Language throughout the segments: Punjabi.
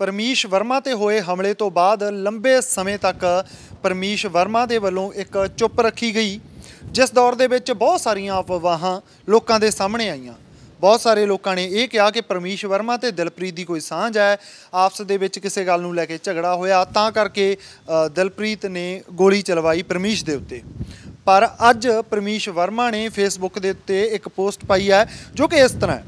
ਪਰਮੀਸ਼ ਵਰਮਾ ਤੇ ਹੋਏ ਹਮਲੇ ਤੋਂ ਬਾਅਦ ਲੰਬੇ ਸਮੇਂ ਤੱਕ ਪਰਮੀਸ਼ ਵਰਮਾ ਦੇ ਵੱਲੋਂ ਇੱਕ ਚੁੱਪ ਰੱਖੀ ਗਈ, ਜਿਸ ਦੌਰ ਦੇ ਵਿੱਚ ਬਹੁਤ ਸਾਰੀਆਂ ਅਫਵਾਹਾਂ ਲੋਕਾਂ ਦੇ ਸਾਹਮਣੇ ਆਈਆਂ। ਬਹੁਤ ਸਾਰੇ ਲੋਕਾਂ ਨੇ ਇਹ ਕਿਹਾ ਕਿ ਪਰਮੀਸ਼ ਵਰਮਾ ਤੇ ਦਿਲਪ੍ਰੀਤ ਦੀ ਕੋਈ ਸਾਂਝ ਹੈ, ਆਪਸ ਦੇ ਵਿੱਚ ਕਿਸੇ ਗੱਲ ਨੂੰ ਲੈ ਕੇ ਝਗੜਾ ਹੋਇਆ, ਤਾਂ ਕਰਕੇ ਦਿਲਪ੍ਰੀਤ ਨੇ ਗੋਲੀ ਚਲਵਾਈ ਪਰਮੀਸ਼ ਦੇ ਉੱਤੇ। ਪਰ ਅੱਜ ਪਰਮੀਸ਼ ਵਰਮਾ ਨੇ ਫੇਸਬੁੱਕ ਦੇ ਉੱਤੇ ਇੱਕ ਪੋਸਟ ਪਾਈ ਹੈ, ਜੋ ਕਿ ਇਸ ਤਰ੍ਹਾਂ ਹੈ।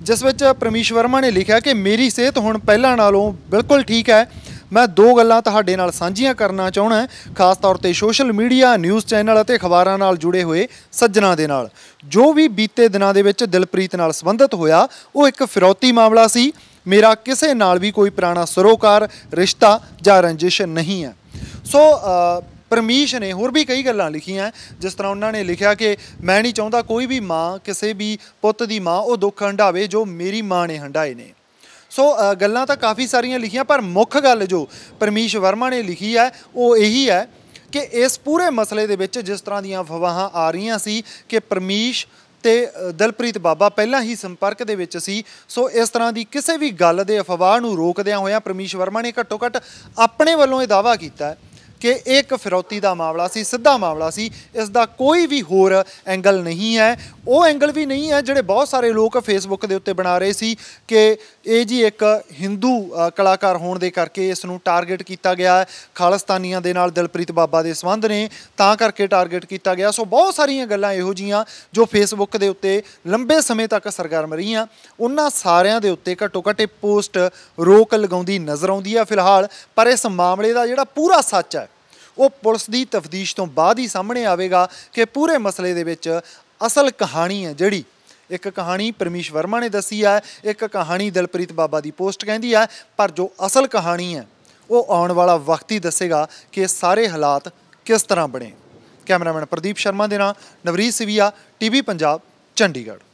ਜਿਸ ਵਿੱਚ ਪਰਮੀਸ਼ ਵਰਮਾ ਨੇ ਲਿਖਿਆ ਕਿ ਮੇਰੀ ਸਿਹਤ ਹੁਣ ਪਹਿਲਾਂ ਨਾਲੋਂ ਬਿਲਕੁਲ ਠੀਕ ਹੈ। ਮੈਂ ਦੋ ਗੱਲਾਂ ਤੁਹਾਡੇ ਨਾਲ ਸਾਂਝੀਆਂ ਕਰਨਾ ਚਾਹਣਾ ਖਾਸ ਤੌਰ ਤੇ ਸੋਸ਼ਲ ਮੀਡੀਆ, ਨਿਊਜ਼ ਚੈਨਲ ਅਤੇ ਅਖਬਾਰਾਂ ਨਾਲ ਜੁੜੇ ਹੋਏ ਸੱਜਣਾ ਦੇ ਨਾਲ। ਜੋ ਵੀ ਬੀਤੇ ਦਿਨਾਂ ਦੇ ਵਿੱਚ ਦਿਲਪ੍ਰੀਤ ਨਾਲ ਸੰਬੰਧਿਤ ਹੋਇਆ, ਉਹ ਇੱਕ ਫਿਰੌਤੀ ਮਾਮਲਾ ਸੀ। ਮੇਰਾ ਕਿਸੇ ਨਾਲ ਵੀ ਕੋਈ ਪੁਰਾਣਾ ਸਰੋਕਾਰ, ਰਿਸ਼ਤਾ ਜਾਂ ਰੰਜਿਸ਼ ਨਹੀਂ ਹੈ। ਸੋ ਪਰਮੀਸ਼ ਨੇ ਹੋਰ ਵੀ ਕਈ ਗੱਲਾਂ ਲਿਖੀਆਂ ਜਿਸ ਤਰ੍ਹਾਂ ਉਹਨਾਂ ਨੇ ਲਿਖਿਆ ਕਿ ਮੈਂ ਨਹੀਂ ਚਾਹੁੰਦਾ ਕੋਈ ਵੀ ਮਾਂ, ਕਿਸੇ ਵੀ ਪੁੱਤ ਦੀ ਮਾਂ ਉਹ ਦੁੱਖ ਹੰਢਾਵੇ ਜੋ ਮੇਰੀ ਮਾਂ ਨੇ ਹੰਢਾਏ ਨੇ। ਸੋ ਗੱਲਾਂ ਤਾਂ ਕਾਫੀ ਸਾਰੀਆਂ ਲਿਖੀਆਂ, ਪਰ ਮੁੱਖ ਗੱਲ ਜੋ ਪਰਮੀਸ਼ ਵਰਮਾ ਨੇ ਲਿਖੀ ਹੈ, ਉਹ ਇਹੀ ਹੈ ਕਿ ਇਸ ਪੂਰੇ ਮਸਲੇ ਦੇ ਵਿੱਚ ਜਿਸ ਤਰ੍ਹਾਂ ਦੀਆਂ ਅਫਵਾਹਾਂ ਆ ਰਹੀਆਂ ਸੀ ਕਿ ਪਰਮੀਸ਼ ਤੇ ਦਲਪ੍ਰੀਤ ਬਾਬਾ ਪਹਿਲਾਂ ਹੀ ਸੰਪਰਕ ਦੇ ਵਿੱਚ ਸੀ। ਸੋ, ਇਸ ਤਰ੍ਹਾਂ ਦੀ ਕਿਸੇ ਵੀ ਗੱਲ ਦੇ ਅਫਵਾਹ ਨੂੰ ਰੋਕਦਿਆਂ ਹੋਇਆਂ ਪਰਮੀਸ਼ ਵਰਮਾ ਨੇ ਘੱਟੋ ਘੱਟ ਆਪਣੇ ਵੱਲੋਂ ਇਹ ਦਾਵਾ ਕੀਤਾ ਹੈ ਕਿ ਇਹ ਇੱਕ ਫਿਰੌਤੀ ਦਾ ਮਾਮਲਾ ਸੀ, ਸਿੱਧਾ ਮਾਮਲਾ ਸੀ, ਇਸ ਦਾ ਕੋਈ ਵੀ ਹੋਰ ਐਂਗਲ ਨਹੀਂ ਹੈ। ਉਹ ਐਂਗਲ ਵੀ ਨਹੀਂ ਹੈ ਜਿਹੜੇ ਬਹੁਤ ਸਾਰੇ ਲੋਕ ਫੇਸਬੁੱਕ ਦੇ ਉੱਤੇ ਬਣਾ ਰਹੇ ਸੀ ਕਿ ਇਹ ਜੀ ਇੱਕ ਹਿੰਦੂ ਕਲਾਕਾਰ ਹੋਣ ਦੇ ਕਰਕੇ ਇਸ ਨੂੰ ਟਾਰਗੇਟ ਕੀਤਾ ਗਿਆ ਹੈ। ਖਾਲਿਸਤਾਨੀਆਂ ਦੇ ਨਾਲ ਦਿਲਪ੍ਰੀਤ ਬਾਬਾ ਦੇ ਸੰਬੰਧ ਨੇ ਤਾਂ ਕਰਕੇ ਟਾਰਗੇਟ ਕੀਤਾ ਗਿਆ। ਸੋ ਬਹੁਤ ਸਾਰੀਆਂ ਗੱਲਾਂ ਇਹੋ ਜੀਆਂ ਜੋ ਫੇਸਬੁੱਕ ਦੇ ਉੱਤੇ ਲੰਬੇ ਸਮੇਂ ਤੱਕ ਸਰਗਰਮ ਰਹੀਆਂ। ਉਹਨਾਂ ਸਾਰਿਆਂ ਦੇ ਉੱਤੇ ਘੱਟੋ ਘੱਟ ਇਹ ਪੋਸਟ ਰੋਕ ਲਗਾਉਂਦੀ ਨਜ਼ਰ ਆਉਂਦੀ ਹੈ ਫਿਲਹਾਲ। ਪਰ ਇਸ ਮਾਮਲੇ ਦਾ ਜਿਹੜਾ ਪੂਰਾ ਸੱਚ ਹੈ ਉਹ ਪੁਲਿਸ ਦੀ ਤਫਤੀਸ਼ ਤੋਂ ਬਾਅਦ ਹੀ ਸਾਹਮਣੇ ਆਵੇਗਾ ਕਿ ਪੂਰੇ ਮਸਲੇ ਦੇ ਵਿੱਚ ਅਸਲ ਕਹਾਣੀ ਹੈ ਜਿਹੜੀ। ਇੱਕ ਕਹਾਣੀ ਪਰਮੇਸ਼ ਵਰਮਾ ਨੇ ਦੱਸੀ ਹੈ, ਇੱਕ ਕਹਾਣੀ ਦਲਪ੍ਰੀਤ ਬਾਬਾ ਦੀ ਪੋਸਟ ਕਹਿੰਦੀ ਹੈ, ਪਰ ਜੋ ਅਸਲ ਕਹਾਣੀ ਹੈ, ਉਹ ਆਉਣ ਵਾਲਾ ਵਕਤ ਹੀ ਦੱਸੇਗਾ ਕਿ ਸਾਰੇ ਹਾਲਾਤ ਕਿਸ ਤਰ੍ਹਾਂ ਬਣੇ। ਕੈਮਰਾਮੈਨ ਪ੍ਰਦੀਪ ਸ਼ਰਮਾ ਦੇ ਨਾਲ ਨਵਰੀਤ ਸਿਵੀਆ, ਟੀਵੀ ਪੰਜਾਬ, ਚੰਡੀਗੜ੍ਹ।